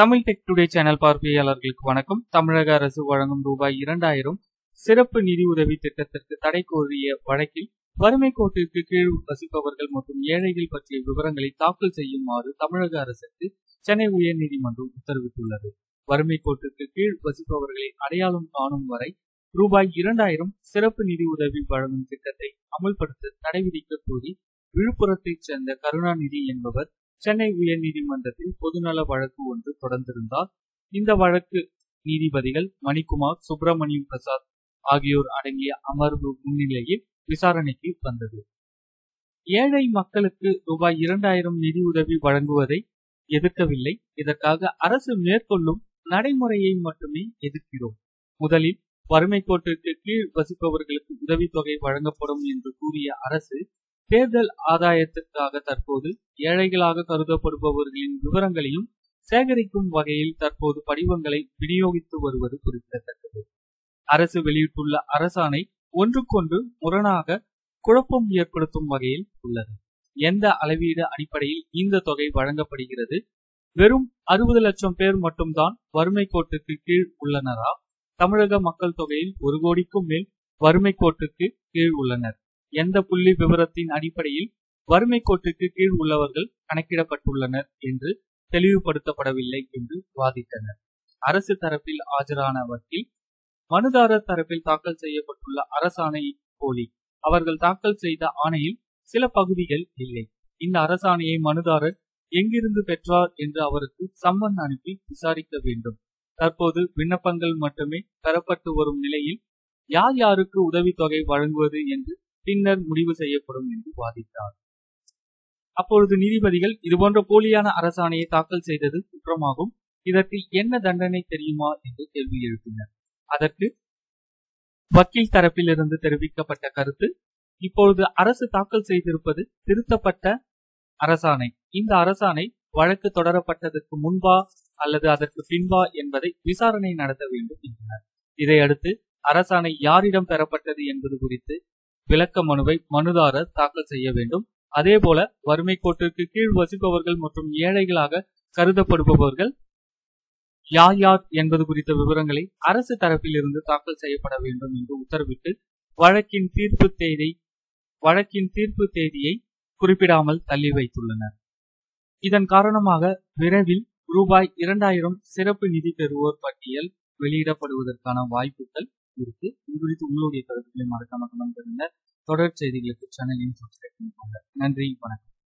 Tamil tech today channel பார்வையாளர்களுக்கு வணக்கம். தமிழக அரசு வழங்கும் ரூபாய் இரண்டாயிரம் சிறப்பு நிதி உதவி திட்டத்திற்கு தடை கோரிய வழக்கில் வறுமை கோட்டிற்கு கீழ் வசிப்பவர்கள் மற்றும் ஏழைகள் பற்றிய விவரங்களை தாக்கல் செய்யுமாறு தமிழக அரசுக்கு சென்னை உயர்நீதிமன்றம் உத்தரவிட்டுள்ளது. வறுமை கோட்டிற்கு கீழ் வசிப்பவர்களை அடையாளம் காணும் வரை ரூபாய் இரண்டாயிரம் சிறப்பு நிதி உதவி வழங்கும் திட்டத்தை அமல்படுத்த தடை விதிக்க கோரி விழுப்புரத்தைச் சேர்ந்த கருணாநிதி என்பவர் சென்னை உயர்நீதிமன்றத்தில் பொதுநல வழக்கு ஒன்று தொடர்ந்திருந்தார் இந்த வழக்கு நீதிபதிகள் மணிக்குமார் சுப்பிரமணியம் பிரசாத் ஆகியோர் அடங்கிய அமர்வு முன்னிலையில் விசாரணைக்கு வந்தது. ஏழை மக்களுக்கு ரூபாய் இரண்டாயிரம் நிதி உதவி வழங்குவதை எதிர்க்கவில்லை. இதற்காக அரசு மேற்கொள்ளும் நடைமுறையை மட்டுமே எதிர்க்கிறோம். முதலில் வறுமை கோட்டிற்கு கீழ் வசிப்பவர்களுக்கு உதவித்தொகை வழங்கப்படும் என்று கூறிய அரசு தேர்தல் ஆதாயத்திற்காக தற்போது ஏழைகளாக கருதப்படுபவர்களின் விவரங்களையும் சேகரிக்கும் வகையில் தற்போது படிவங்களை விநியோகித்து வருவது குறிப்பிடத்தக்கது. அரசு வெளியிட்டுள்ள அரசாணை ஒன்றுக்கொன்று முரணாக குழப்பம் ஏற்படுத்தும் வகையில் உள்ளது. எந்த அளவீடு அடிப்படையில் இந்த தொகை வழங்கப்படுகிறது? வெறும் அறுபது லட்சம் பேர் மட்டும்தான் வறுமை கோட்டுக்கு கீழ் உள்ளனரா? தமிழக மக்கள் தொகையில் ஒரு கோடிக்கும் மேல் வறுமை கோட்டுக்கு கீழ் உள்ளனர். எந்த புள்ளி விவரத்தின் அடிப்படையில் வறுமை கோட்டுக்கு கீழ் உள்ளவர்கள் கணக்கிடப்பட்டுள்ளனர் என்று தெளிவுபடுத்தப்படவில்லை என்று வாதிட்டனர். அரசு தரப்பில் ஆஜரான வக்கீல் மனுதாரர் தரப்பில் தாக்கல் செய்யப்பட்டுள்ள அரசாணை போலி. அவர்கள் தாக்கல் செய்த ஆணையில் சில பகுதிகள் இல்லை. இந்த அரசாணையை மனுதாரர் எங்கிருந்து பெற்றார் என்று அவருக்கு சம்மன் அனுப்பி விசாரிக்க வேண்டும். தற்போது விண்ணப்பங்கள் மட்டுமே பெறப்பட்டு வரும் நிலையில் யார் யாருக்கு உதவித்தொகை வழங்குவது என்று பின்னர் முடிவு செய்யப்படும் என்று வாதிட்டார். அப்பொழுது நீதிபதிகள் இதுபோன்ற போலியான அரசாணையை தாக்கல் செய்தது குற்றமாகும். இதற்கு என்ன தண்டனை தெரியுமா என்று கேள்வி எழுப்பினர். அதற்கு வக்கீல் தரப்பிலிருந்து தெரிவிக்கப்பட்ட கருத்து இப்பொழுது அரசு தாக்கல் செய்திருப்பது திருத்தப்பட்ட அரசாணை. இந்த அரசாணை வழக்கு தொடரப்பட்டதற்கு முன்பா அல்லது அதற்கு பின்பா என்பதை விசாரணை நடத்த வேண்டும் என்றனர். இதையடுத்து அரசாணை யாரிடம் பெறப்பட்டது என்பது குறித்து விளக்க மனுவை மனுதாரர் தாக்கல் செய்ய வேண்டும். அதேபோல வறுமை கோட்டிற்கு கீழ் வசிப்பவர்கள் மற்றும் ஏழைகளாக கருதப்படுபவர்கள் யார் யார் என்பது குறித்த விவரங்களை அரசு தரப்பில் இருந்து தாக்கல் செய்யப்பட வேண்டும் என்று உத்தரவிட்டு வழக்கின் தீர்ப்பு தேதி வழக்கின் தீர்ப்பு தேதியை குறிப்பிடாமல் தள்ளி வைத்துள்ளனர். இதன் காரணமாக விரைவில் ரூபாய் இரண்டாயிரம் சிறப்பு நிதி பெறுவோர் பட்டியல் வெளியிடப்படுவதற்கான வாய்ப்புகள் இருக்கு. இது குறித்து உங்களுடைய கருத்துக்களை மறக்காம கமெண்ட் பண்ணுங்க. தொடர் செய்திகளுக்கு சேனலையும் சப்ஸ்கிரைப் பண்ணிக்கோங்க. நன்றி வணக்கம்.